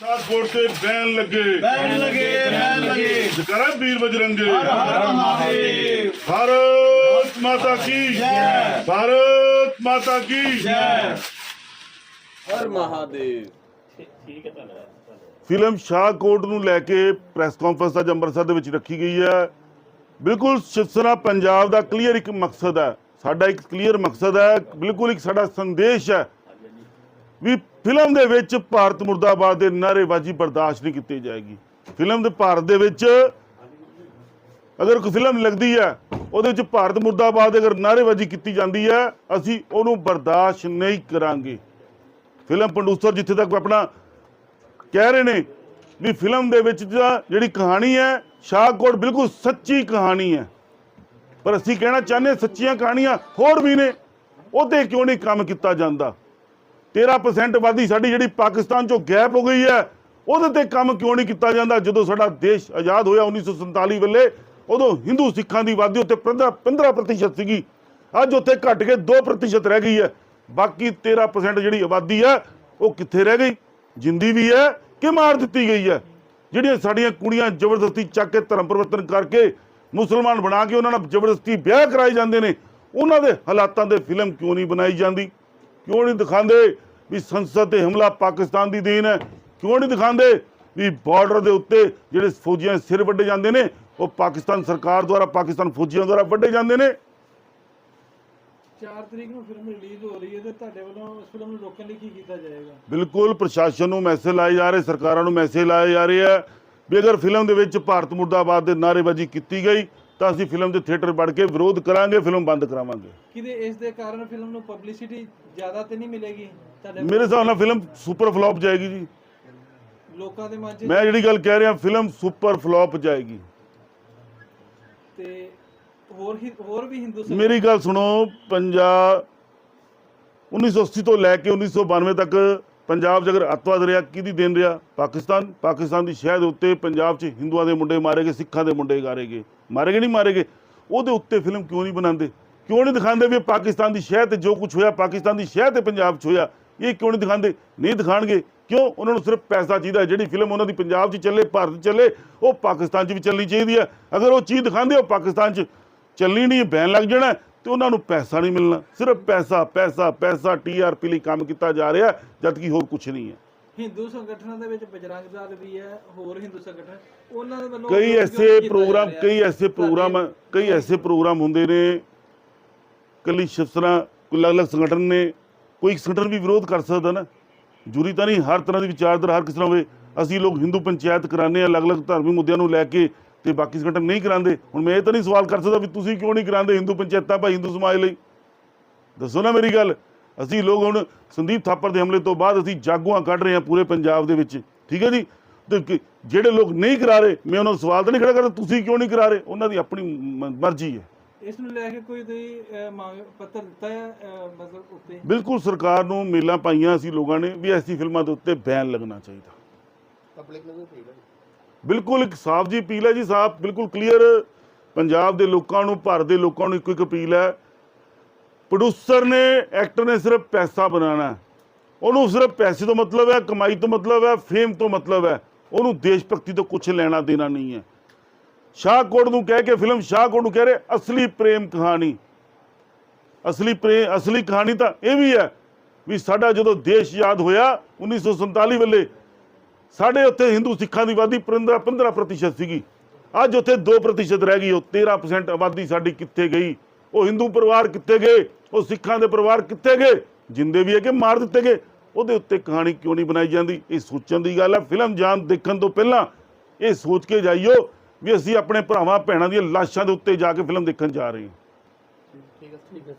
ਸ਼ਾਹਕੋਟ ਤੇ ਬੈਨ ਲੱਗੇ। ਬੈਨ ਲਗੇ ਬੈਨ ਲਗੇ। ਜਕਰਾ ਵੀਰ ਬਜਰੰਗੇ। ਹਰ ਹਰ ਮਹਾਦੇਵ। ਭਾਰਤ ਮਾਤਾ ਕੀ ਜੈ। ਭਾਰਤ ਮਾਤਾ ਕੀ ਜੈ। ਹਰ ਮਹਾਦੇਵ। ਫਿਲਮ ਸ਼ਾਹਕੋਟ ਨੂੰ ਲੈ ਕੇ ਪ੍ਰੈਸ ਕਾਨਫਰੰਸ ਅੱਜ ਅੰਮ੍ਰਿਤਸਰ ਦੇ ਵਿੱਚ ਰੱਖੀ ਗਈ ਹੈ। ਬਿਲਕੁਲ ਸ਼ਿਵਸਨਾ ਪੰਜਾਬ ਦਾ ਕਲੀਅਰ ਇੱਕ ਮਕਸਦ ਹੈ। ਸਾਡਾ ਇੱਕ ਕਲੀਅਰ ਮਕਸਦ ਹੈ। ਬਿਲਕੁਲ ਇੱਕ ਸਾਡਾ ਸੰਦੇਸ਼ ਹੈ। ਵੀ ਫਿਲਮ ਦੇ ਵਿੱਚ ਭਾਰਤ ਮੁਰਦਾਬਾਦ ਦੇ ਨਾਅਰੇਬਾਜ਼ੀ ਬਰਦਾਸ਼ਤ ਨਹੀਂ ਕੀਤੀ ਜਾਏਗੀ। ਫਿਲਮ ਦੇ ਭਾਰਤ ਦੇ ਵਿੱਚ ਅਗਰ ਕੋਈ ਫਿਲਮ ਲੱਗਦੀ ਹੈ, ਉਹਦੇ ਵਿੱਚ ਭਾਰਤ ਮੁਰਦਾਬਾਦ ਅਗਰ ਨਾਅਰੇਬਾਜ਼ੀ ਕੀਤੀ ਜਾਂਦੀ ਹੈ, ਅਸੀਂ ਉਹਨੂੰ ਬਰਦਾਸ਼ਤ ਨਹੀਂ ਕਰਾਂਗੇ। ਫਿਲਮ ਪ੍ਰੋਡਿਊਸਰ ਜਿੱਥੇ ਤੱਕ ਆਪਣਾ ਕਹਿ ਰਹੇ ਨੇ ਵੀ ਫਿਲਮ ਦੇ ਵਿੱਚ ਜਿਹੜੀ ਕਹਾਣੀ ਹੈ ਸ਼ਾਹਕੋਟ ਬਿਲਕੁਲ ਸੱਚੀ ਕਹਾਣੀ ਹੈ। ਪਰ ਅਸੀਂ ਕਹਿਣਾ ਚਾਹੁੰਦੇ ਸੱਚੀਆਂ ਕਹਾਣੀਆਂ ਹੋਰ ਵੀ ਨੇ ਉਹਤੇ ਕਿਉਂ ਨਹੀਂ ਕੰਮ ਕੀਤਾ ਜਾਂਦਾ? 13% ਆਬਾਦੀ ਸਾਡੀ ਜਿਹੜੀ ਪਾਕਿਸਤਾਨ ਚੋਂ ਗੈਪ ਹੋ ਗਈ ਹੈ, ਉਹਦੇ ਤੇ ਕੰਮ ਕਿਉਂ ਨਹੀਂ ਕੀਤਾ ਜਾਂਦਾ? ਜਦੋਂ ਸਾਡਾ ਦੇਸ਼ ਆਜ਼ਾਦ ਹੋਇਆ 1947 ਵੇਲੇ, ਉਦੋਂ ਹਿੰਦੂ ਸਿੱਖਾਂ ਦੀ ਆਬਾਦੀ ਉੱਤੇ 15 15% ਸੀਗੀ। ਅੱਜ ਉੱਥੇ ਘਟ ਕੇ 2% ਰਹਿ ਗਈ ਹੈ। ਬਾਕੀ 13% ਜਿਹੜੀ ਆਬਾਦੀ ਹੈ, ਉਹ ਕਿੱਥੇ ਰਹਿ ਗਈ? ਜਿੰਦੀ ਵੀ ਹੈ ਕਿ ਮਾਰ ਦਿੱਤੀ ਗਈ ਹੈ? ਜਿਹੜੀਆਂ ਸਾਡੀਆਂ ਕੁੜੀਆਂ ਜ਼ਬਰਦਸਤੀ ਚੱਕ ਕੇ ਧਰਮ ਪਰਿਵਰਤਨ ਕਰਕੇ ਮੁਸਲਮਾਨ ਬਣਾ ਕੇ ਉਹਨਾਂ ਨਾਲ ਜ਼ਬਰਦਸਤੀ ਵਿਆਹ ਕਰਾਏ ਜਾਂਦੇ ਨੇ, ਉਹਨਾਂ ਦੇ ਹਾਲਾਤਾਂ ਦੇ ਫਿਲਮ ਕਿਉਂ ਨਹੀਂ ਬਣਾਈ ਜਾਂਦੀ? ਕਿਉਂ ਨਹੀਂ ਦਿਖਾਉਂਦੇ? ਵੀ ਸੰਸਦ ਤੇ ਹਮਲਾ ਪਾਕਿਸਤਾਨ ਦੀ ਦੇਣ ਹੈ। ਕਿਉਂ ਨਹੀਂ ਦਿਖਾਉਂਦੇ? ਵੀ ਬਾਰਡਰ ਦੇ ਉੱਤੇ ਜਿਹੜੇ ਫੌਜੀਆਂ ਸਿਰ ਵੱਡੇ ਜਾਂਦੇ ਨੇ ਉਹ ਪਾਕਿਸਤਾਨ ਸਰਕਾਰ ਦੁਆਰਾ ਪਾਕਿਸਤਾਨ ਫੌਜੀਆਂ ਦੁਆਰਾ ਵੱਡੇ ਜਾਂਦੇ ਨੇ। 4 ਤਰੀਕ ਨੂੰ ਫਿਲਮ ਰਿਲੀਜ਼ ਹੋ ਰਹੀ ਹੈ ਤੇ ਤੁਹਾਡੇ ਵੱਲੋਂ ਇਸ ਫਿਲਮ ਨੂੰ ਰੋਕਣ ਲਈ ਕੀ ਕੀਤਾ ਜਾਏਗਾ? ਬਿਲਕੁਲ ਪ੍ਰਸ਼ਾਸਨ ਨੂੰ ਮੈਸੇਜ ਲਾਏ ਜਾ ਰਹੇ ਸਰਕਾਰਾਂ ਨੂੰ ਮੈਸੇਜ ਲਾਏ ਜਾ ਰਹੇ ਆ ਵੀ ਅਗਰ ਫਿਲਮ ਦੇ ਵਿੱਚ ਭਾਰਤ ਮੁਰਦਾਬਾਦ ਦੇ ਨਾਅਰੇਬਾਜ਼ੀ ਕੀਤੀ ਗਈ ਤਾਂ ਅਸੀਂ ਫਿਲਮ ਦੇ ਥੀਏਟਰ ਵੜ ਕੇ ਵਿਰੋਧ ਕਰਾਂਗੇ ਫਿਲਮ ਬੰਦ ਕਰਾਵਾਂਗੇ। ਕਿਤੇ ਇਸ ਦੇ ਕਾਰਨ ਫਿਲਮ ਨੂੰ ਪਬਲਿਸਿਟੀ ਜ਼ਿਆਦਾ ਤੇ ਨਹੀਂ ਮਿਲੇਗੀ? ਤੁਹਾਡੇ ਮੇਰੇ ਹਿਸਾਬ ਨਾਲ ਫਿਲਮ ਸੁਪਰ ਫਲॉप ਜਾਏਗੀ ਜੀ। ਲੋਕਾਂ ਦੇ ਮਨ 'ਚ ਮੈਂ ਜਿਹੜੀ ਗੱਲ ਕਹਿ ਰਿਹਾ ਫਿਲਮ ਸੁਪਰ ਫਲॉप ਜਾਏਗੀ। ਤੇ ਹੋਰ ਹੀ ਹੋਰ ਵੀ ਹਿੰਦੂ ਸੰਗਠਨ- ਮੇਰੀ ਗੱਲ ਸੁਣੋ ਪੰਜਾਬ 1980 ਤੋਂ ਲੈ ਕੇ 1992 ਤੱਕ ਪੰਜਾਬ 'ਚ ਅਗਰ ਅੱਤਵਾਦ ਰਿਹਾ ਕਿਹਦੀ ਦੇਣ ਰਿਹਾ? ਪਾਕਿਸਤਾਨ। ਪਾਕਿਸਤਾਨ ਦੀ ਸ਼ਹਿਰ ਦੇ ਉੱਤੇ ਪੰਜਾਬ 'ਚ ਹਿੰਦੂਆਂ ਦੇ ਮੁੰਡੇ ਮਾਰੇ ਗਏ ਸਿੱਖਾਂ ਦੇ ਮੁੰਡੇ ਗਾਰੇ ਗਏ। ਮਾਰੇ ਗਏ ਨਹੀਂ ਮਾਰੇ ਗਏ। ਉਹਦੇ ਉੱਤੇ ਫਿਲਮ ਕਿਉਂ ਨਹੀਂ ਬਣਾਉਂਦੇ? ਕਿਉਂ ਨਹੀਂ ਦਿਖਾਉਂਦੇ ਵੀ ਪਾਕਿਸਤਾਨ ਦੀ ਸ਼ਹਿ ਤੇ ਜੋ ਕੁਝ ਹੋਇਆ, ਪਾਕਿਸਤਾਨ ਦੀ ਸ਼ਹਿ ਤੇ ਪੰਜਾਬ 'ਚ ਹੋਇਆ, ਇਹ ਕਿਉਂ ਨਹੀਂ ਦਿਖਾਉਂਦੇ? ਨਹੀਂ ਦਿਖਾਣਗੇ ਕਿਉਂ? ਉਹਨਾਂ ਨੂੰ ਸਿਰਫ ਪੈਸਾ ਚਾਹੀਦਾ ਜਿਹੜੀ ਫਿਲਮ ਉਹਨਾਂ ਦੀ ਪੰਜਾਬ 'ਚ ਚੱਲੇ, ਭਾਰਤ 'ਚ ਚੱਲੇ, ਉਹ ਪਾਕਿਸਤਾਨ 'ਚ ਵੀ ਚੱਲਣੀ ਚਾਹੀਦੀ ਹੈ। ਅਗਰ ਉਹ ਚੀਜ਼ ਦਿਖਾਉਂਦੇ, ਉਹ ਪਾਕਿਸਤਾਨ 'ਚ ਚੱਲਣੀ ਨਹੀਂ ਬੈਨ ਲੱਗ ਜਾਣਾ ਤੇ ਉਹਨਾਂ ਨੂੰ ਪੈਸਾ ਨਹੀਂ ਮਿਲਣਾ। ਸਿਰਫ ਪੈਸਾ ਪੈਸਾ ਪੈਸਾ ਟੀਆਰਪੀ ਲਈ ਕੰਮ ਕੀਤਾ ਜਾ ਰਿਹਾ ਜਦ ਕਿ ਹੋਰ ਕੁਝ ਨਹੀਂ ਹੈ। ਹਿੰਦੂ ਸੰਗਠਨਾਂ ਦੇ ਵਿੱਚ ਬਜਰੰਗ ਦਲ ਵੀ ਹੈ ਹੋਰ ਹਿੰਦੂ ਸੰਗਠਨ ਉਹਨਾਂ ਦੇ ਵੱਲੋਂ ਕਈ ਐਸੇ ਪ੍ਰੋਗਰਾਮ? ਕਈ ਐਸੇ ਪ੍ਰੋਗਰਾਮ ਕਈ ਐਸੇ ਪ੍ਰੋਗਰਾਮ ਹੁੰਦੇ ਨੇ ਕੱਲੀ ਸ਼ਿਵਸਨਾ ਕੋਈ ਅਲੱਗ-ਅਲੱਗ ਸੰਗਠਨ ਨੇ ਕੋਈ ਇੱਕ ਸੰਗਠਨ ਵੀ ਵਿਰੋਧ ਕਰ ਸਕਦਾ ਨਾ। ਜੂਰੀ ਤਾਂ ਨਹੀਂ ਹਰ ਤਰ੍ਹਾਂ ਦੀ ਵਿਚਾਰਧਾਰਾ ਹਰ ਕਿਸੇ ਨਾਲ ਹੋਵੇ। ਅਸੀਂ ਲੋਕ ਹਿੰਦੂ ਪੰਚਾਇਤ ਕਰਾਉਂਦੇ ਆ ਅਲੱਗ-ਅਲੱਗ ਧਾਰਮਿਕ ਮੁੱਦਿਆਂ ਨੂੰ ਲੈ ਕੇ ਤੇ ਬਾਕੀ ਸੰਗਠਨ ਨਹੀਂ ਕਰਾਉਂਦੇ। ਹੁਣ ਮੈਂ ਇਹ ਤਾਂ ਨਹੀਂ ਸਵਾਲ ਕਰ ਸਕਦਾ ਵੀ ਤੁਸੀਂ ਕਿਉਂ ਨਹੀਂ ਕਰਾਉਂਦੇ ਹਿੰਦੂ ਪੰਚਾਇਤਾਂ ਭਾਈ ਹਿੰਦੂ ਸਮਾਜ ਲਈ? ਦੱਸੋ ਨਾ ਮੇਰੀ ਗੱਲ। ਅਸੀਂ ਲੋਕ ਹੁਣ ਸੰਦੀਪ ਥਾਪਰ ਦੇ ਹਮਲੇ ਤੋਂ ਬਾਅਦ ਅਸੀਂ ਜਾਗੂਆਂ ਕੱਢ ਰਹੇ ਹਾਂ ਪੂਰੇ ਪੰਜਾਬ ਦੇ ਵਿੱਚ। ਠੀਕ ਹੈ ਜੀ? ਤੇ ਜਿਹੜੇ ਲੋਕ ਨਹੀਂ ਕਰਾ ਰਹੇ ਮੈਂ ਉਹਨਾਂ ਨੂੰ ਸਵਾਲ ਤਾਂ ਨਹੀਂ ਖੜਾ ਕਰਦਾ ਤੁਸੀਂ ਕਿਉਂ ਨਹੀਂ ਕਰਾ ਰਹੇ? ਉਹਨਾਂ ਦੀ ਆਪਣੀ ਮਰਜ਼ੀ ਹੈ। ਇਸ ਨੂੰ ਲੈ ਕੇ ਕੋਈ ਤੁਸੀਂ ਪੱਤਰ ਦਿੱਤਾ ਹੈ ਮਤਲਬ ਉੱਤੇ? ਬਿਲਕੁਲ ਸਰਕਾਰ ਨੂੰ ਮੇਲਾਂ ਪਾਈਆਂ ਅਸੀਂ ਲੋਕਾਂ ਨੇ ਵੀ ਐਸੀ ਫਿਲਮਾਂ ਦੇ ਉੱਤੇ ਬੈਨ ਲੱਗਣਾ ਚਾਹੀਦਾ। ਪਬਲਿਕ ਨੂੰ ਵੀ ਬਿਲਕੁਲ ਇੱਕ ਸਾਫ਼ ਜੀ ਅਪੀਲ ਹੈ ਜੀ ਸਾਫ਼ ਬਿਲਕੁਲ ਕਲੀਅਰ ਪੰਜਾਬ ਦੇ ਲੋਕਾਂ ਨੂੰ ਭਾਰਤ ਦੇ ਲੋਕਾਂ ਨੂੰ ਇੱਕੋ ਇੱਕ ਅਪੀਲ ਹੈ। ਪ੍ਰੋਡਿਊਸਰ ਨੇ ਐਕਟਰ ਨੇ ਸਿਰਫ ਪੈਸਾ ਬਣਾਉਣਾ ਉਹਨੂੰ ਸਿਰਫ ਪੈਸੇ ਤੋਂ ਮਤਲਬ ਹੈ, ਕਮਾਈ ਤੋਂ ਮਤਲਬ ਹੈ ਫੇਮ ਤੋਂ ਮਤਲਬ ਹੈ। ਉਹਨੂੰ ਦੇਸ਼ ਭਗਤੀ ਤੋਂ ਕੁਝ ਲੈਣਾ ਦੇਣਾ ਨਹੀਂ ਹੈ। ਸ਼ਾਹਕੋਟ ਨੂੰ ਕਹਿ ਕੇ ਫਿਲਮ ਸ਼ਾਹਕੋਟ ਨੂੰ ਕਹਿ ਰਹੇ, ਅਸਲੀ ਪ੍ਰੇਮ ਕਹਾਣੀ। ਅਸਲੀ ਪ੍ਰੇਮ, ਅਸਲੀ ਕਹਾਣੀ ਤਾਂ ਇਹ ਵੀ ਹੈ ਵੀ ਸਾਡਾ ਜਦੋਂ ਦੇਸ਼ ਆਜ਼ਾਦ ਹੋਇਆ 1947 ਵੇਲੇ, ਸਾਡੇ ਉੱਥੇ ਹਿੰਦੂ ਸਿੱਖਾਂ ਦੀ ਆਬਾਦੀ 15 15% ਸੀਗੀ। ਅੱਜ ਉੱਥੇ 2% ਰਹਿ ਗਈ, ਉਹ 13% ਆਬਾਦੀ ਸਾਡੀ ਕਿੱਥੇ ਗਈ? ਉਹ ਹਿੰਦੂ ਪਰਿਵਾਰ ਕਿੱਥੇ ਗਏ? ਉਹ ਸਿੱਖਾਂ ਦੇ ਪਰਿਵਾਰ ਕਿੱਥੇ ਗਏ? ਜਿੰਦੇ ਵੀ ਹੈ ਕਿ ਮਾਰ ਦਿੱਤੇ ਗਏ। ਉਹਦੇ ਉੱਤੇ ਕਹਾਣੀ ਕਿਉਂ ਨਹੀਂ ਬਣਾਈ ਜਾਂਦੀ? ਇਹ ਸੋਚਣ ਦੀ ਗੱਲ ਹੈ ਫਿਲਮ ਜਾਣ ਦੇਖਣ ਤੋਂ ਪਹਿਲਾਂ ਇਹ ਸੋਚ ਕੇ ਜਾਈਓ ਵੀ ਅਸੀਂ ਆਪਣੇ ਭਰਾਵਾਂ, ਭੈਣਾਂ ਦੀਆਂ ਲਾਸ਼ਾਂ ਦੇ ਉੱਤੇ ਜਾ ਕੇ ਫਿਲਮ ਦੇਖਣ ਜਾ ਰਹੇ ਹਾਂ, ਠੀਕ ਹੈ ਠੀਕ ਹੈ।